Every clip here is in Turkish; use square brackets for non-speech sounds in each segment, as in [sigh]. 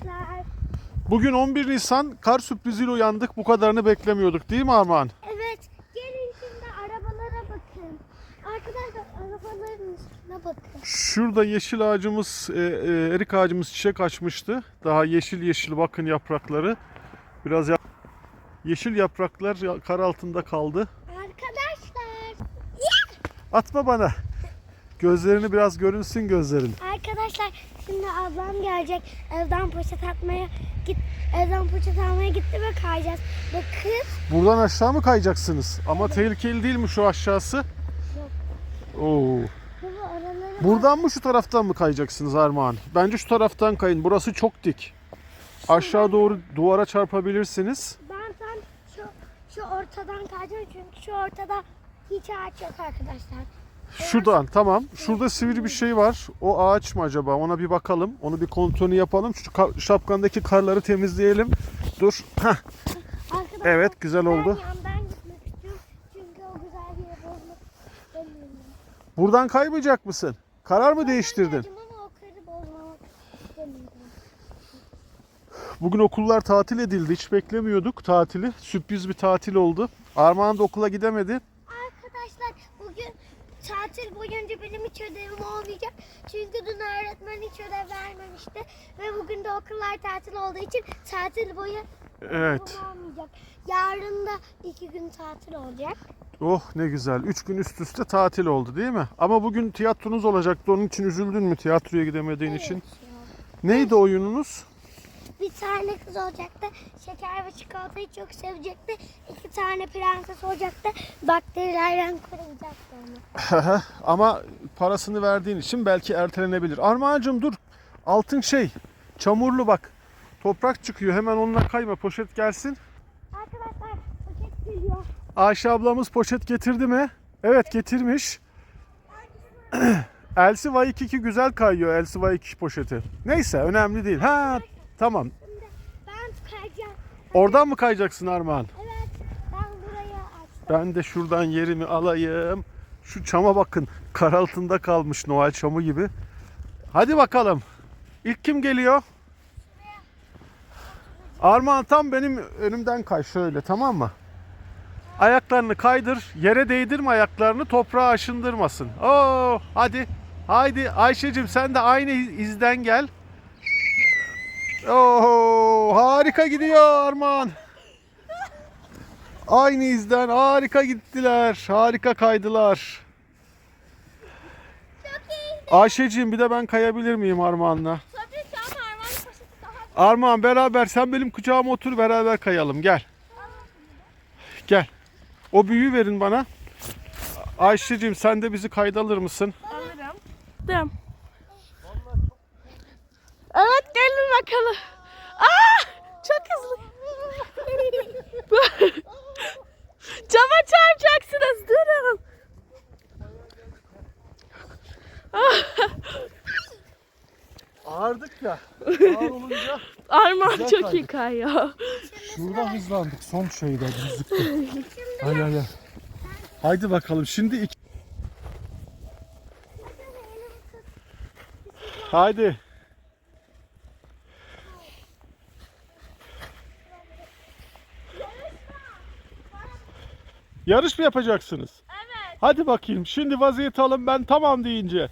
Arkadaşlar. Bugün 11 Nisan kar sürpriziyle uyandık. Bu kadarını beklemiyorduk değil mi Armağan? Evet. Gelin şimdi arabalara bakın. Arkadaşlar arabaların üstüne bakın. Şurada yeşil ağacımız, e, e, erik ağacımız çiçek açmıştı. Daha yeşil yeşil bakın yaprakları. Biraz ya- yeşil yapraklar ya- kar altında kaldı. Arkadaşlar. Atma bana. Gözlerini biraz görünsün gözlerin. Arkadaşlar şimdi ablam gelecek. Evden poşet atmaya git. Evden poşet almaya gitti ve kayacağız. Bakın. Buradan aşağı mı kayacaksınız? Ama tehlikeli değil mi şu aşağısı? Oo. Baba oraları Buradan mı şu taraftan mı kayacaksınız Armağan? Bence şu taraftan kayın. Burası çok dik. Aşağı doğru duvara çarpabilirsiniz. Ben tam şu şu ortadan kayacağım çünkü şu ortada hiç ağaç yok arkadaşlar. Şuradan tamam. Şurada sivri bir şey var. O ağaç mı acaba? Ona bir bakalım. Onu bir kontrolünü yapalım. Şu ka- şapkandaki karları temizleyelim. Dur. Arkadaşlar Evet güzel oldu. Ben yandan gitmek istiyorum çünkü o güzel bir yer olmak istemiyorum. Buradan kaymayacak mısın? Karar mı değiştirdin? Kayacağım Ama o karı bozmamak istemiyorum. Bugün okullar tatil edildi. Hiç beklemiyorduk tatili. Sürpriz bir tatil oldu. Armağan da okula gidemedi. Tatil boyunca benim hiç ödevim olmayacak. Çünkü dün öğretmen hiç ödev vermemişti. Ve bugün de okullar tatil olduğu için tatil boyu Evet. olmayacak. Yarın da iki gün tatil olacak. Oh ne güzel. Üç gün üst üste tatil oldu değil mi? Ama bugün tiyatronuz olacaktı. Onun için üzüldün mü tiyatroya gidemediğin için? Evet ya. Neydi oyununuz? Bir tane kız olacaktı. Şeker ve çikolatayı çok sevecekti. İki tane prenses olacaktı. Bakterilerden koruyacaktı onu. Ama parasını verdiğin için belki ertelenebilir. Armağan'cığım dur. Altın şey. Çamurlu bak. Toprak çıkıyor. Hemen onunla kayma. Poşet gelsin. Arkadaşlar paket geliyor. Ayşe ablamız poşet getirdi mi? Evet getirmiş. [clears throat] Elsi Waikiki güzel kayıyor Elsi Waikiki poşeti. Neyse önemli değil. Ha tamam. Şimdi ben kayacağım. Oradan mı kayacaksın Armağan? Evet ben burayı açtım. Ben de şuradan yerimi alayım. Şu çama bakın. Kar altında kalmış Noel çamı gibi. Hadi bakalım. İlk kim geliyor? Armağan tam benim önümden kay şöyle tamam mı? Ayaklarını kaydır. Yere değdirme ayaklarını toprağa aşındırmasın. Oo, hadi. Haydi Ayşe'cim sen de aynı izden gel. Oo, harika gidiyor Armağan. Aynı izden harika gittiler. Harika kaydılar. Çok iyi. Ayşe'cim bir de ben kayabilir miyim Armağan'la? Tabii ki ama Armağan poşeti daha Armağan beraber sen benim kucağıma otur beraber kayalım gel. Gel. O büyüğü verin bana. Ayşe'cim sen de bizi kayda alır mısın? Alırım. Dım. Evet gelin bakalım. Aa, çok hızlı. Cama çarpacaksınız. Durun. Ağırdık ya. Ağır olunca Güzel çok kaydık. iyi kayıyor. şurada hızlandık son şeyde düzlükte. Hadi hadi. Haydi bakalım şimdi iki... Haydi. Yarış mı yapacaksınız? Evet. Hadi bakayım. Şimdi vaziyet alın ben tamam deyince.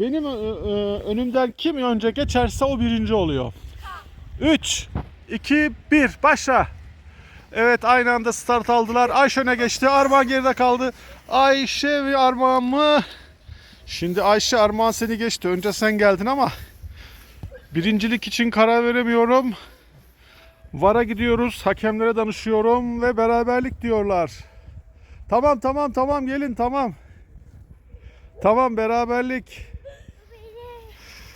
Benim ö- ö- önümden kim önce geçerse o birinci oluyor. 3, 2, 1 başla. Evet aynı anda start aldılar. Ayşe öne geçti. Armağan geride kaldı. Ayşe ve Armağan mı? Şimdi Ayşe Armağan seni geçti. Önce sen geldin ama birincilik için karar veremiyorum. VAR'a gidiyoruz. Hakemlere danışıyorum ve beraberlik diyorlar. Tamam tamam tamam gelin tamam. Tamam beraberlik.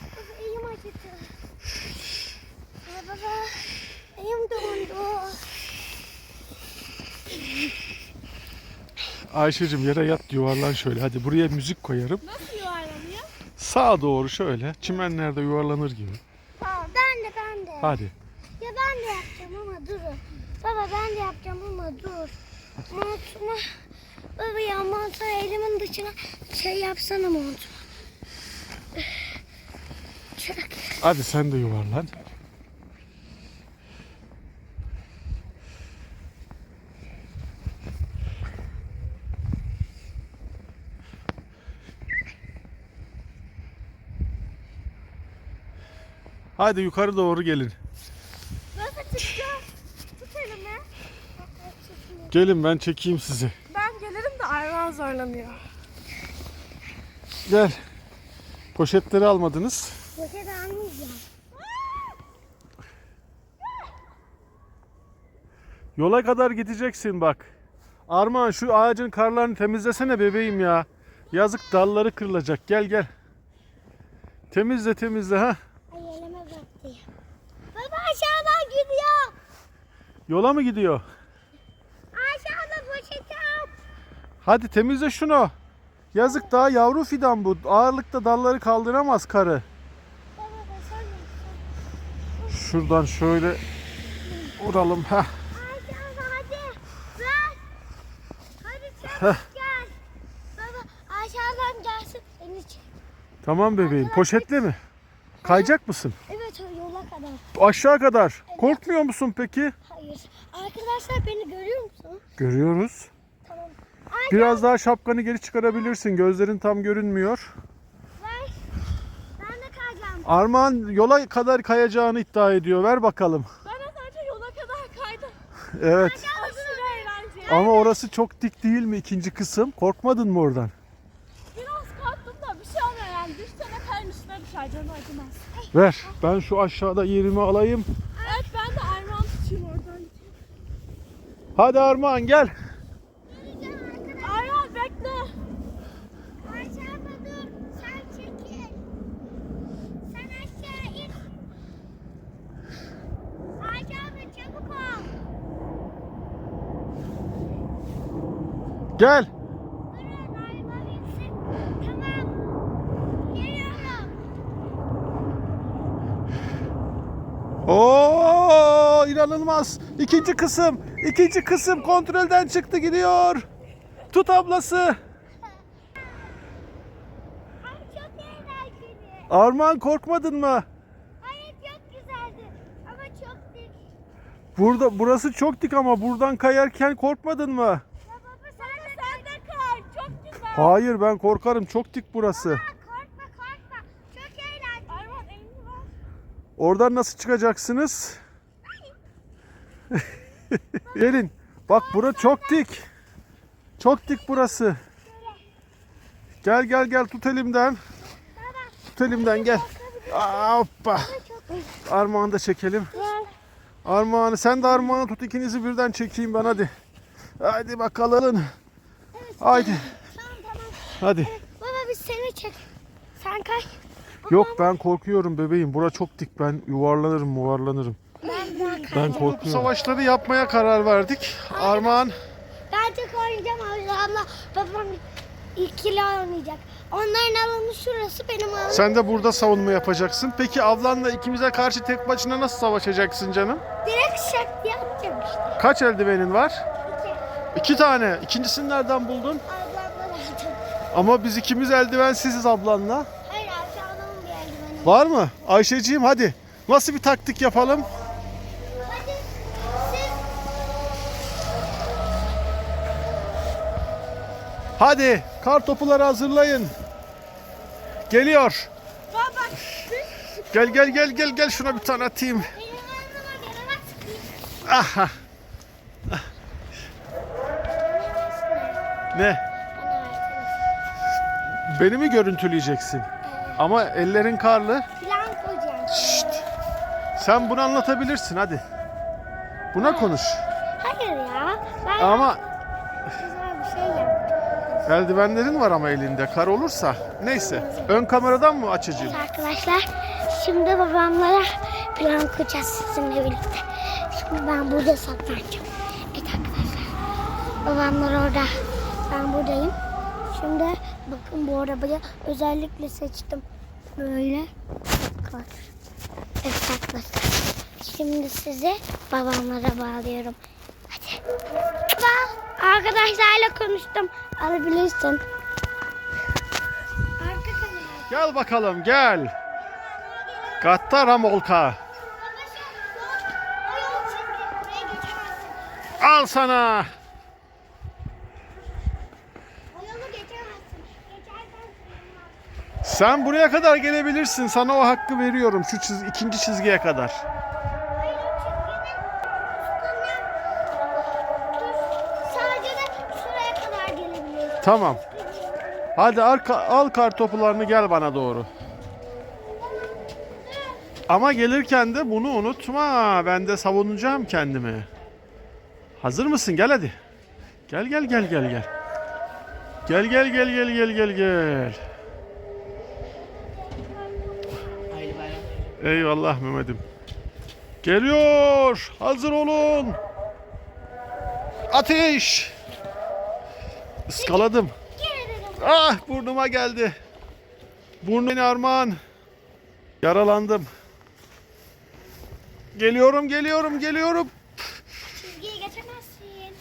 Baba elim acıdı. Baba elim dondu. Ayşe'cim yere yat yuvarlan şöyle. Hadi buraya müzik koyarım. Nasıl yuvarlanıyor? Sağa doğru şöyle. Çimenlerde yuvarlanır gibi. Tamam ben de ben de. Hadi. Ya ben de yapacağım ama durun. Baba ben de yapacağım ama dur. Montuma. Baba ya montu elimin dışına şey yapsana montu. Çok. Hadi sen de yuvarlan. Hadi yukarı doğru gelin. Nasıl çıkacağız? Tut elimi. Gelin ben çekeyim sizi. Ben gelirim de Arman zorlanıyor. Gel. Poşetleri almadınız. Poşet almayacağım. Yola kadar gideceksin bak. Armağan şu ağacın karlarını temizlesene bebeğim ya. Yazık dalları kırılacak. Gel gel. Temizle temizle ha. Ay elime battı. Baba aşağıdan gidiyor. Yola mı gidiyor? Aşağıda poşeti at. Hadi temizle şunu. Yazık daha yavru fidan bu. Ağırlıkta dalları kaldıramaz karı. Şuradan şöyle vuralım. Heh. Çabuk gel. Baba aşağıdan gelsin. Tamam bebeğim. Poşetle mi? Kayacak mısın? Evet o yola kadar. Aşağı kadar. Korkmuyor musun peki? Hayır. Arkadaşlar beni görüyor musun? Görüyoruz. Tamam. Ay Biraz daha şapkanı geri çıkarabilirsin. Gözlerin tam görünmüyor. ver. Ben de kayacağım. Armağan yola kadar kayacağını iddia ediyor. Ver bakalım. Ben de sadece yola kadar kaydım. Evet. Aşırı eğlenceli. Ama orası çok dik değil mi ikinci kısım? Korkmadın mı oradan? Biraz kalktım da bir şey olmuyor yani. Düşsene üstüne düşer canı acımaz. Ver. Ben şu aşağıda yerimi alayım. Evet ben de Armağan tutayım oradan. Hadi Armağan gel. Armağan bekle. Aşağıda dur. Sen çekil. Sen aşağı in. Aşağıda çabuk ol. Gel. Durun araba binsin. Tamam. Geliyorum. Oo inanılmaz. İkinci kısım. İkinci kısım kontrolden çıktı gidiyor. Tut ablası. Ay çok eğlenceli. Armağan korkmadın mı? Hayır çok güzeldi. Ama çok dik. Burada burası çok dik ama buradan kayarken korkmadın mı? Ya baba sen de sen de kay. Çok güzel. Hayır ben korkarım. Çok dik burası. Aa, korkma korkma. Çok eğlenceli. Armağan elini ver. Oradan nasıl çıkacaksınız? [laughs] Gelin. Bak bura çok dik. Çok dik burası. Gel gel gel tut elimden. Tut elimden gel. Aa, Hoppa. Armağanı da çekelim. Armağanı sen de armağanı tut ikinizi birden çekeyim ben hadi. Hadi bakalım. Tamam. Hadi. Baba biz seni çek. Sen kay. Yok ben korkuyorum bebeğim. Bura çok dik. Ben yuvarlanırım, yuvarlanırım. Ben ben Ben korkuyorum. Savaşları yapmaya karar verdik. Armağan Ben tek oynayacağım abla. Babam ikili oynayacak. Onların alanı şurası benim alanım. sen de burada savunma yapacaksın. Peki ablanla ikimize karşı tek başına nasıl savaşacaksın canım? Direkt şak diye atacağım işte. Kaç eldivenin var? İki. İki tane. İkincisini nereden buldun? Ablamla atacağım. Ama biz ikimiz eldivensiziz ablanla. Hayır aşağıdan bir eldiveni. Var mı? Ayşeciğim hadi. Nasıl bir taktik yapalım? Hadi kar topuları hazırlayın. Geliyor. Baba Gel gel gel gel gel şuna bir tane atayım. Aha. Ne? Beni mi görüntüleyeceksin? Ama ellerin karlı. Plan koyacağım. Şşt. Sen bunu anlatabilirsin hadi. Buna konuş. Hayır ya. Ben Ama güzel bir şey yaptım. eldivenlerin var ama elinde. Kar olursa. Neyse. Ön kameradan mı açacağım? Arkadaşlar şimdi babamlara plan kuracağız sizinle birlikte. Şimdi ben burada saklanacağım. Evet arkadaşlar. Babamlar orada. Ben buradayım. Şimdi bakın bu arabayı özellikle seçtim. Böyle. Bak. Evet arkadaşlar. Şimdi sizi babamlara bağlıyorum. Hadi. Baba, arkadaşlarla konuştum. Alabilirsin. Gel bakalım gel. Gatta Ramolka. Al sana. Sen buraya kadar gelebilirsin. Sana o hakkı veriyorum. Şu çiz, ikinci çizgiye kadar. Tamam. Hadi al, al kar topularını gel bana doğru. Ama gelirken de bunu unutma. Ben de savunacağım kendimi. Hazır mısın? Gel hadi. Gel gel gel gel gel. Gel gel gel gel gel gel gel. Eyvallah Mehmet'im. Geliyor. Hazır olun. Ateş. Iskaladım. Ah burnuma geldi. Burnun armağan. Yaralandım. Geliyorum, geliyorum, geliyorum. Çizgiyi geçemezsin.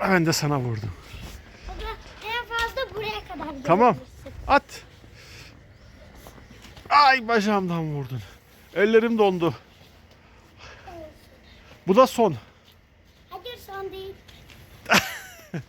Ben de sana vurdum. O da en fazla buraya kadar gelebilirsin. Tamam. At. Ay bacağımdan vurdun. Ellerim dondu. Bu da son. Hayır son değil. [laughs]